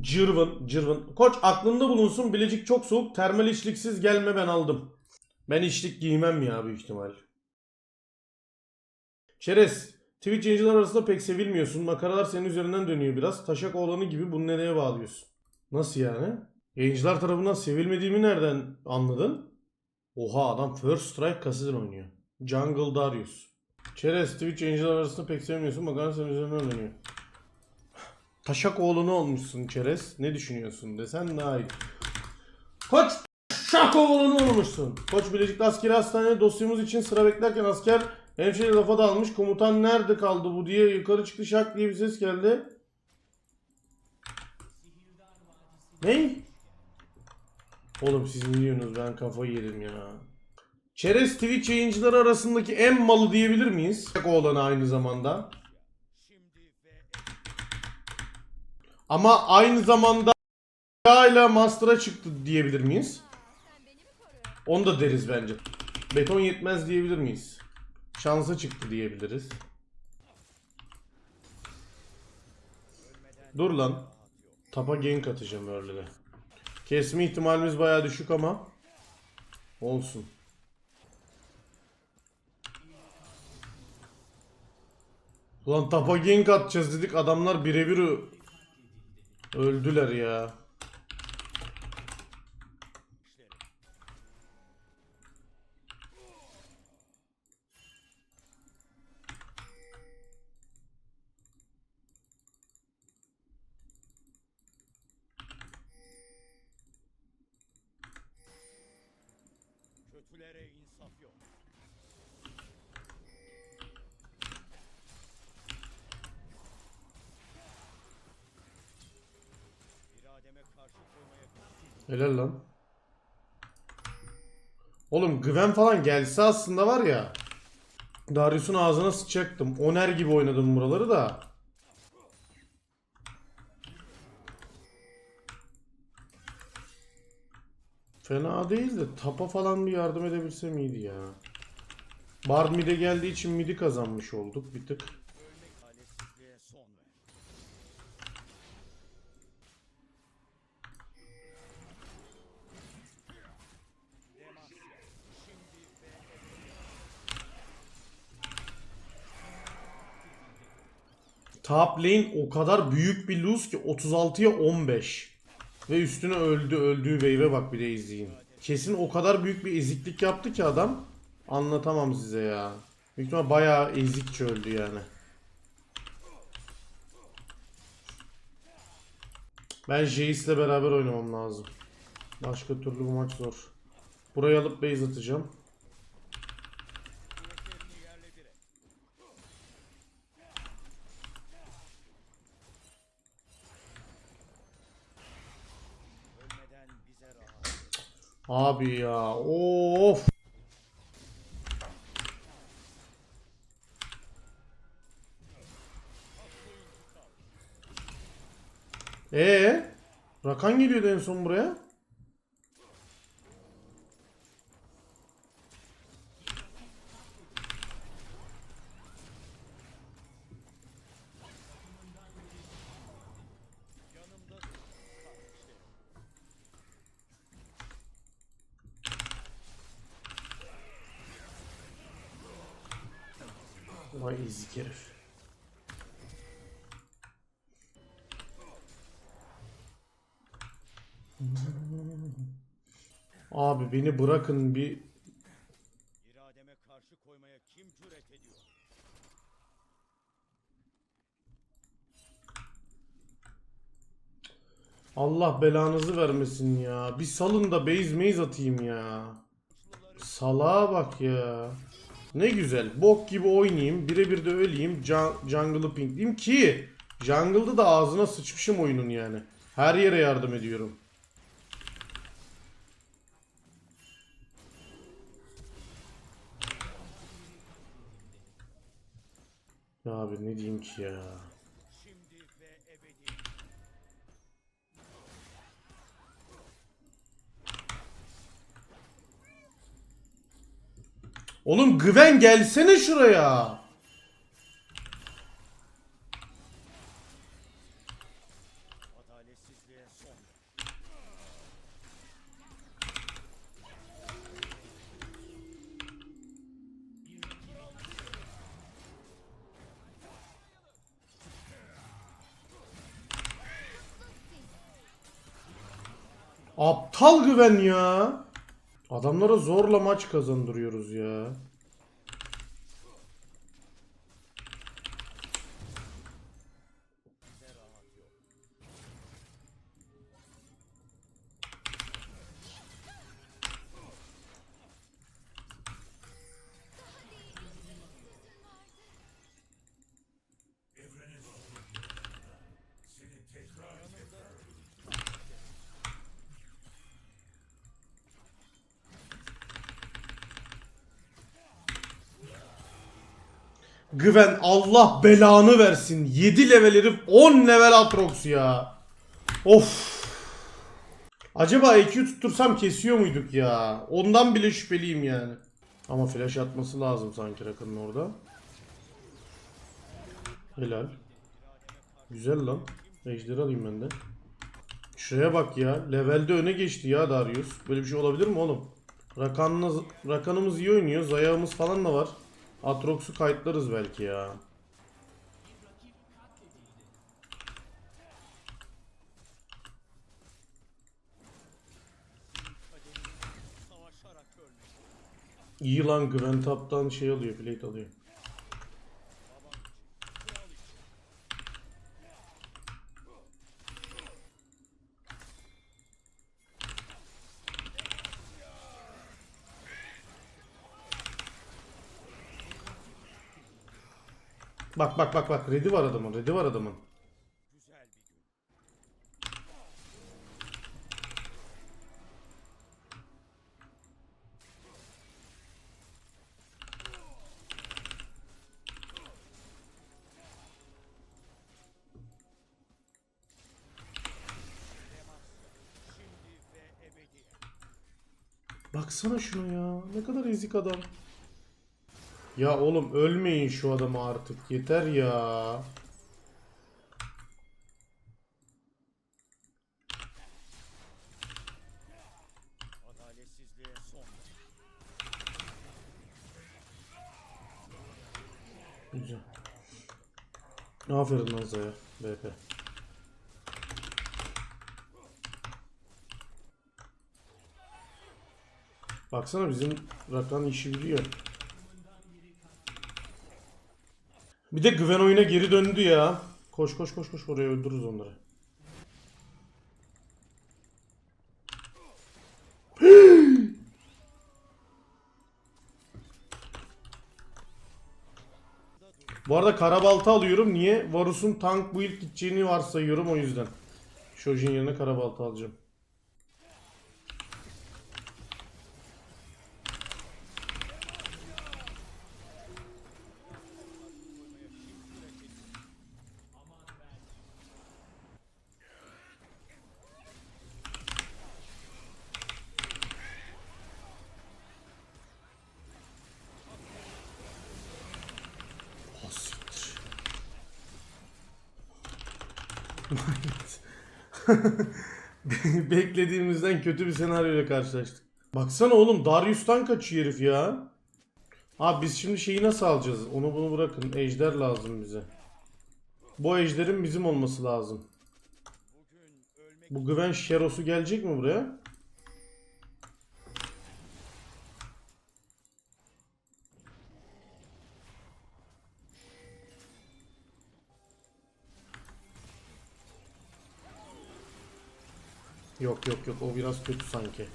Cırvın, cırvın. Koç aklında bulunsun Bilecik çok soğuk. Termal içliksiz gelme ben aldım. Ben içlik giymem ya büyük ihtimal. Çerez. Twitch yayıncılar arasında pek sevilmiyorsun. Makaralar senin üzerinden dönüyor biraz. Taşak oğlanı gibi bunu nereye bağlıyorsun? Nasıl yani? Yayıncılar tarafından sevilmediğimi nereden anladın? Oha adam First Strike kasıdır oynuyor. Jungle Darius. Çerez Twitch yayıncılar arasında pek sevmiyorsun. Makaralar senin üzerinden dönüyor. Taşak oğlunu olmuşsun Çerez. Ne düşünüyorsun desen daha iyi. Koç Taşak oğlunu olmuşsun. Koç Bilecik'te askeri hastanede dosyamız için sıra beklerken asker hemşire lafa dalmış. Komutan nerede kaldı bu diye yukarı çıktı şak diye bir ses geldi. Ney? Oğlum siz ne diyorsunuz ben kafayı yedim ya. Çerez Twitch yayıncıları arasındaki en malı diyebilir? Taşak oğlanı aynı zamanda. Ama aynı zamanda ile Master'a çıktı diyebilir miyiz? Onu da deriz bence. Beton yetmez diyebilir miyiz? Şansa çıktı diyebiliriz. Dur lan. Tapa gank atacağım öyle de. Kesme ihtimalimiz baya düşük ama. Olsun. Ulan tapa gank atacağız dedik adamlar birebir öldüler ya. Kötülere insaf yok. İrademe karşı koymaya Helal lan. Oğlum Gwen falan gelse aslında var ya. Darius'un ağzına sıçacaktım. Oner gibi oynadım buraları da. Fena değil de tapa falan bir yardım edebilsem iyiydi ya. Bard mid'e geldiği için mid'i kazanmış olduk bir tık. Top lane o kadar büyük bir lose ki 36'ya 15. Ve üstüne öldü öldüğü wave'e bak bir de izleyin. Kesin o kadar büyük bir eziklik yaptı ki adam. Anlatamam size ya. Büyük ihtimal bayağı ezikçe öldü yani. Ben Jace'le beraber oynamam lazım. Başka türlü bu maç zor. Burayı alıp base atacağım. Abi ya of. Ee, Rakan geliyordu en son buraya. Ezik herif. Abi beni bırakın bir İrademe karşı koymaya kim cüret ediyor? Allah belanızı vermesin ya. Bir salın da base maze atayım ya. Salağa bak ya. Ne güzel. Bok gibi oynayayım. Birebir de öleyim. Jun- Jungle'ı pinkleyeyim ki Jungle'da da ağzına sıçmışım oyunun yani. Her yere yardım ediyorum. Ya abi ne diyeyim ki ya. Şimdi ve ebedi. Oğlum Gwen gelsene şuraya. Aptal güven ya. Adamlara zorla maç kazandırıyoruz ya. Güven Allah belanı versin. 7 level herif 10 level Atrox ya. Of. Acaba EQ tuttursam kesiyor muyduk ya? Ondan bile şüpheliyim yani. Ama flash atması lazım sanki Rakan'ın orada. Helal. Güzel lan. Ejder alayım ben de. Şuraya bak ya. Levelde öne geçti ya Darius. Böyle bir şey olabilir mi oğlum? Rakanımız, iyi oynuyor. Zayağımız falan da var. Atrox'u kayıtlarız belki ya. İyi lan Tap'tan şey alıyor, plate alıyor. Bak bak bak bak ready var adamın, ready var adamın. Baksana şuna ya. Ne kadar ezik adam. Ya oğlum ölmeyin şu adamı artık. Yeter ya. Güzel. Aferin Zaya. BP. Baksana bizim Rakan işi biliyor. Bir de güven oyuna geri döndü ya. Koş koş koş koş oraya öldürürüz onları. Bu arada karabalta alıyorum. Niye? Varus'un tank build gideceğini varsayıyorum o yüzden. Shojin yerine karabalta alacağım. Ah, siktir. Beklediğimizden kötü bir senaryoyla karşılaştık. Baksana oğlum Darius'tan kaçıyor herif ya. Abi biz şimdi şeyi nasıl alacağız? Onu bunu bırakın. Ejder lazım bize. Bu ejderin bizim olması lazım. Bu Güven Şeros'u gelecek mi buraya? Yok yok yok o biraz kötü sanki.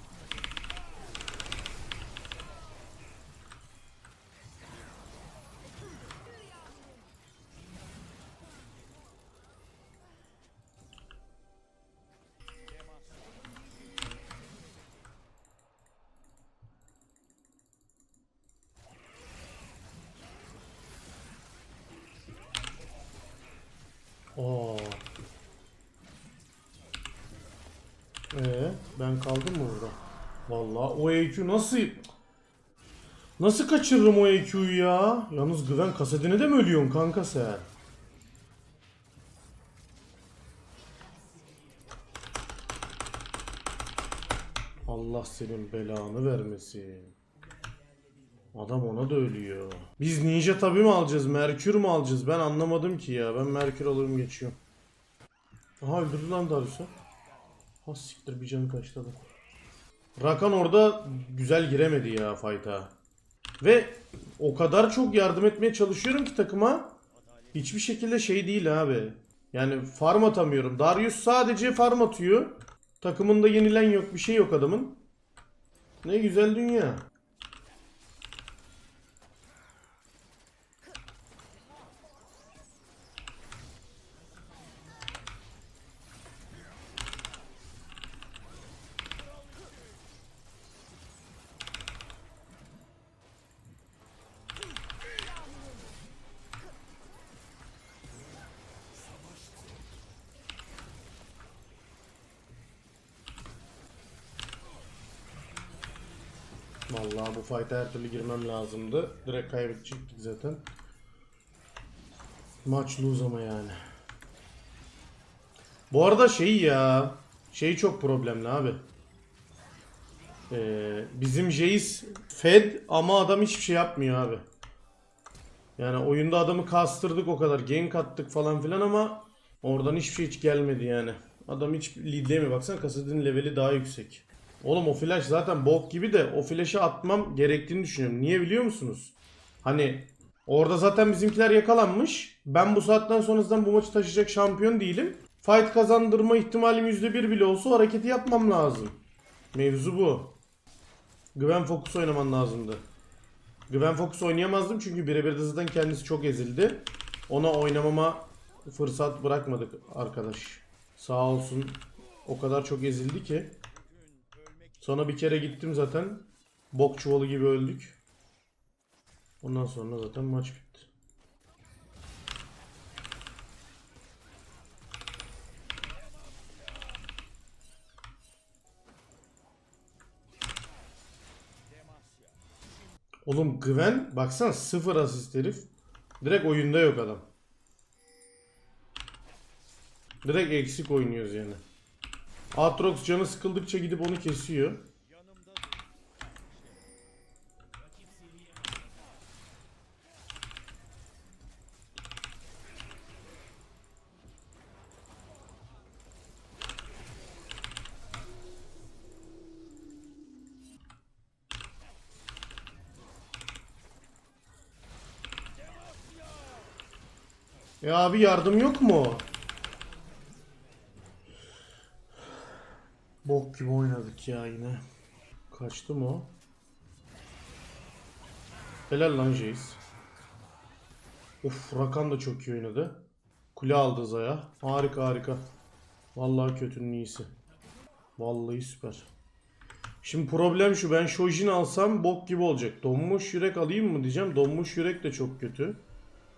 Oo. Ee, ben kaldım mı burada? Vallahi o EQ nasıl Nasıl kaçırırım o EQ'yu ya? Yalnız güven kasetine de mi ölüyorsun kanka sen? Allah senin belanı vermesin. Adam ona da ölüyor. Biz ninja tabi mi alacağız? Merkür mü alacağız? Ben anlamadım ki ya. Ben Merkür alırım geçiyorum. Aha öldürdü lan Darius'u. Ha siktir bir canı kaçtı. Rakan orada güzel giremedi ya fight'a. Ve o kadar çok yardım etmeye çalışıyorum ki takıma. Hiçbir şekilde şey değil abi. Yani farm atamıyorum. Darius sadece farm atıyor. Takımında yenilen yok bir şey yok adamın. Ne güzel dünya. Vallahi bu fight'a her türlü girmem lazımdı. Direkt kaybedecektik zaten. Maç lose ama yani. Bu arada şey ya. Şey çok problemli abi. Ee, bizim Jace fed ama adam hiçbir şey yapmıyor abi. Yani oyunda adamı kastırdık o kadar. Gank attık falan filan ama oradan hiçbir şey hiç gelmedi yani. Adam hiç leadleyemiyor. Baksana Kassadin'in leveli daha yüksek. Oğlum o flash zaten bok gibi de o flash'ı atmam gerektiğini düşünüyorum. Niye biliyor musunuz? Hani orada zaten bizimkiler yakalanmış. Ben bu saatten sonrasından bu maçı taşıyacak şampiyon değilim. Fight kazandırma ihtimalim %1 bile olsa hareketi yapmam lazım. Mevzu bu. Güven Focus oynaman lazımdı. Güven Focus oynayamazdım çünkü birebir de zaten kendisi çok ezildi. Ona oynamama fırsat bırakmadık arkadaş. Sağ olsun o kadar çok ezildi ki. Sonra bir kere gittim zaten. Bok çuvalı gibi öldük. Ondan sonra zaten maç bitti. Oğlum Gwen baksana sıfır asist herif. Direkt oyunda yok adam. Direkt eksik oynuyoruz yani. Aatrox canı sıkıldıkça gidip onu kesiyor. Ya abi yardım yok mu? Bok gibi oynadık ya yine. Kaçtı mı o? Helal lan Jace. Of Rakan da çok iyi oynadı. Kule aldı Zaya. Harika harika. Vallahi kötünün iyisi. Vallahi süper. Şimdi problem şu ben Shojin alsam bok gibi olacak. Donmuş yürek alayım mı diyeceğim. Donmuş yürek de çok kötü.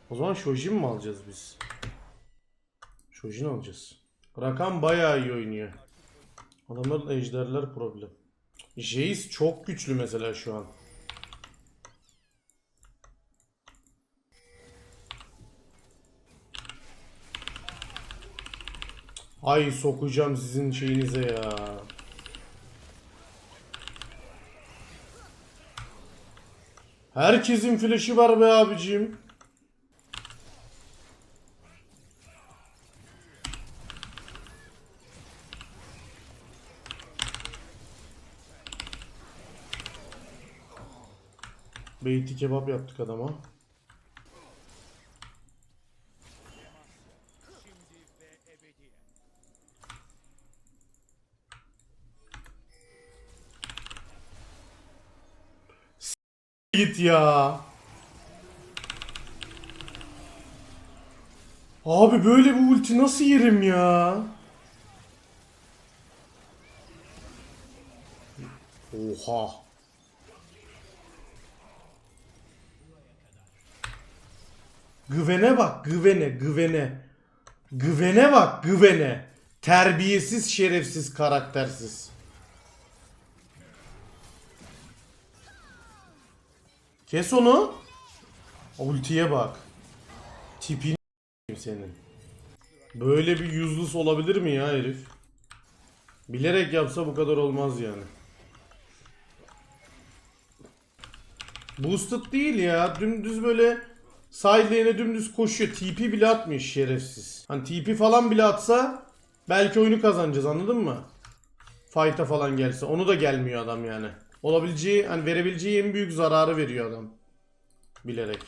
O zaman Shojin mi alacağız biz? Shojin alacağız. Rakan bayağı iyi oynuyor. Adamların ejderler problem. Jace çok güçlü mesela şu an. Ay sokacağım sizin şeyinize ya. Herkesin flash'i var be abicim. Beyti kebap yaptık adama. ebediyen. Git ya. Abi böyle bir ulti nasıl yerim ya? Oha. Güvene bak güvene güvene. Güvene bak güvene. Terbiyesiz şerefsiz karaktersiz. Kes onu. Ultiye bak. Tipini senin. Böyle bir yüzlüs olabilir mi ya herif? Bilerek yapsa bu kadar olmaz yani. Boosted değil ya. Dümdüz böyle side lane'e dümdüz koşuyor. TP bile atmıyor şerefsiz. Hani TP falan bile atsa belki oyunu kazanacağız anladın mı? Fight'a falan gelse. Onu da gelmiyor adam yani. Olabileceği, hani verebileceği en büyük zararı veriyor adam. Bilerek.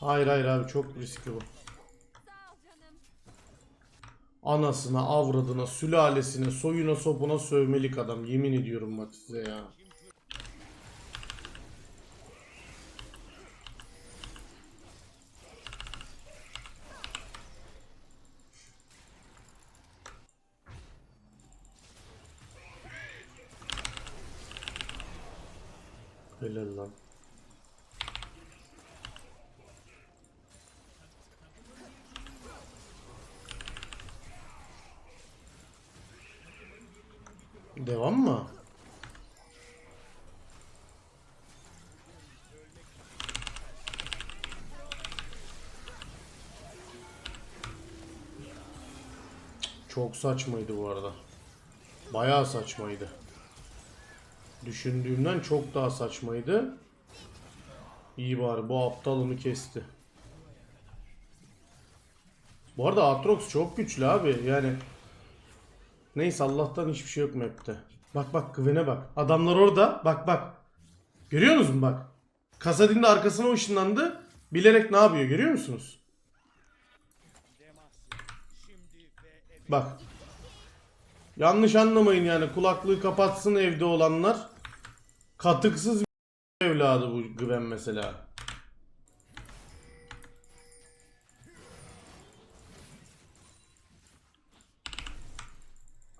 Hayır hayır abi çok riskli bu. Anasına, avradına, sülalesine, soyuna, sopuna sövmelik adam. Yemin ediyorum bak size ya. Helal lan. Devam mı? Çok saçmaydı bu arada. Bayağı saçmaydı. Düşündüğümden çok daha saçmaydı. İyi bari bu aptal onu kesti. Bu arada Aatrox çok güçlü abi. Yani Neyse Allah'tan hiçbir şey yok map'te. Bak bak Gwen'e bak. Adamlar orada. Bak bak. Görüyor musun bak. Kasadin de arkasına ışınlandı. Bilerek ne yapıyor görüyor musunuz? Bak. Yanlış anlamayın yani kulaklığı kapatsın evde olanlar. Katıksız bir evladı bu Gwen mesela.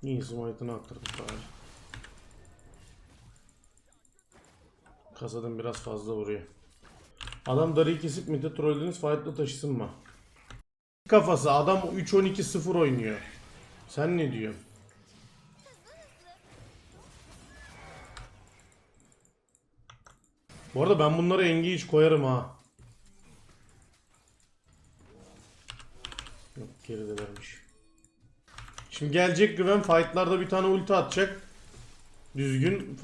İyi smite'ını attırdık bari. Kasadan biraz fazla vuruyor. Adam darıyı kesip midde trollediniz fight'la taşısın mı? Kafası adam 3-12-0 oynuyor. Sen ne diyorsun? Bu arada ben bunları engage koyarım ha. Yok geridelermiş. Şimdi gelecek Güven fightlarda bir tane ulti atacak. Düzgün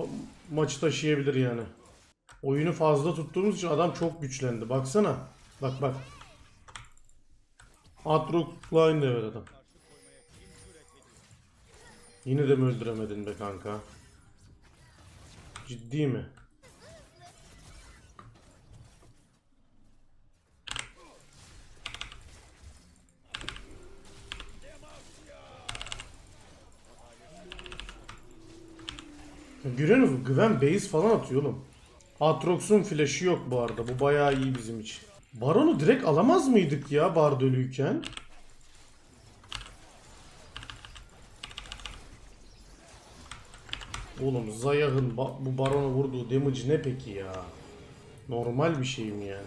maçı taşıyabilir yani. Oyunu fazla tuttuğumuz için adam çok güçlendi. Baksana. Bak bak. Atrox'la aynı level adam. Yine de mi öldüremedin be kanka? Ciddi mi? Görüyor musun? Güven base falan atıyor oğlum. Aatrox'un flash'ı yok bu arada. Bu bayağı iyi bizim için. Baron'u direkt alamaz mıydık ya Bardölüyken? Oğlum Zayah'ın bu Baron'a vurduğu damage ne peki ya? Normal bir şey mi yani?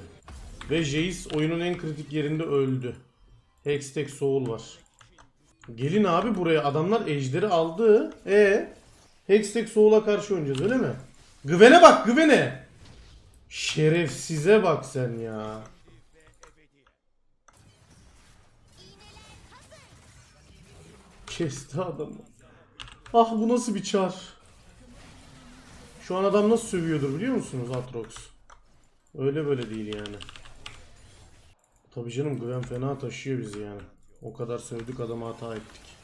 Ve Jace oyunun en kritik yerinde öldü. Hextech Soul var. Gelin abi buraya. Adamlar ejderi aldı. E Hextech Soul'a karşı oynayacağız öyle mi? Gwen'e bak Gwen'e. Şerefsize bak sen ya. Kesti adamı. Ah bu nasıl bir çar. Şu an adam nasıl sövüyordur biliyor musunuz Atrox? Öyle böyle değil yani. Tabii canım Gwen fena taşıyor bizi yani. O kadar sövdük adama hata ettik.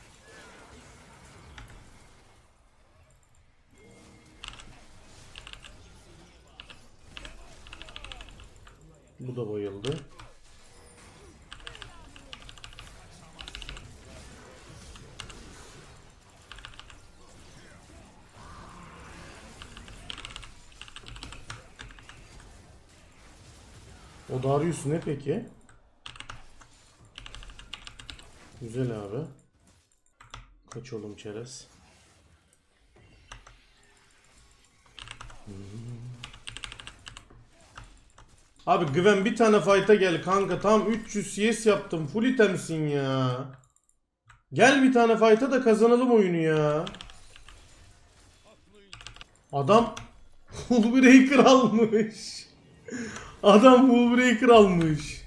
Bu da bayıldı. O Darius ne peki? Güzel abi. Kaç oğlum çerez. Abi Güven bir tane fight'a gel kanka. Tam 300 CS yaptım. Full itemsin ya. Gel bir tane fight'a da kazanalım oyunu ya. Adam Hullbreaker almış. Adam Hullbreaker almış.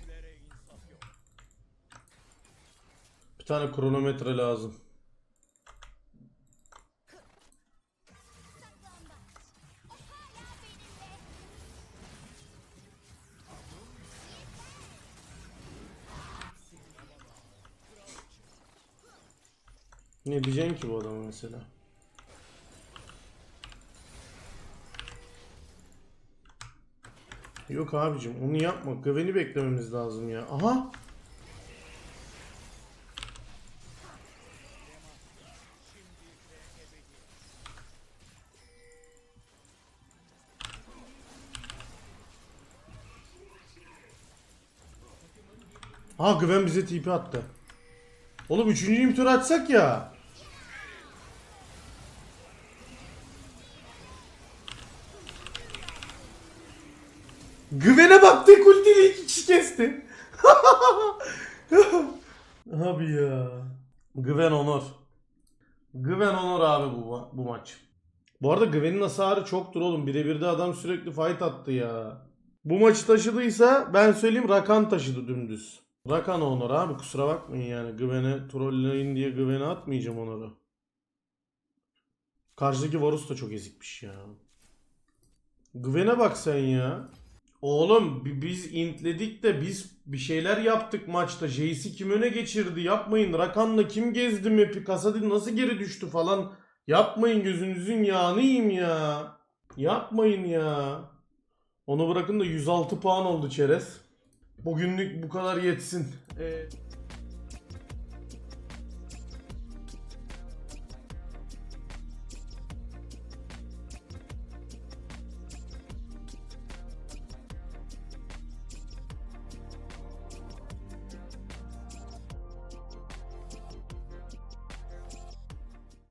Bir tane kronometre lazım. Mesela? Yok abicim onu yapma. Güveni beklememiz lazım ya. Aha. Ha Güven bize TP attı. Oğlum üçüncü imtör açsak ya. Kesti. abi ya. Güven Onur. Güven Onur abi bu, bu maç. Bu arada Güven'in hasarı çoktur oğlum. Birebir de adam sürekli fight attı ya. Bu maçı taşıdıysa ben söyleyeyim Rakan taşıdı dümdüz. Rakan Onur abi kusura bakmayın yani. Güven'e trolleyin diye Güven'e atmayacağım Onur'u. Karşıdaki Varus da çok ezikmiş ya. Güven'e bak sen ya. Oğlum bi- biz intledik de biz bir şeyler yaptık maçta. Jace'i kim öne geçirdi? Yapmayın. Rakan'la kim gezdi map'i? Kasadin nasıl geri düştü falan. Yapmayın gözünüzün yağını ya. Yapmayın ya. Onu bırakın da 106 puan oldu çerez. Bugünlük bu kadar yetsin. Ee,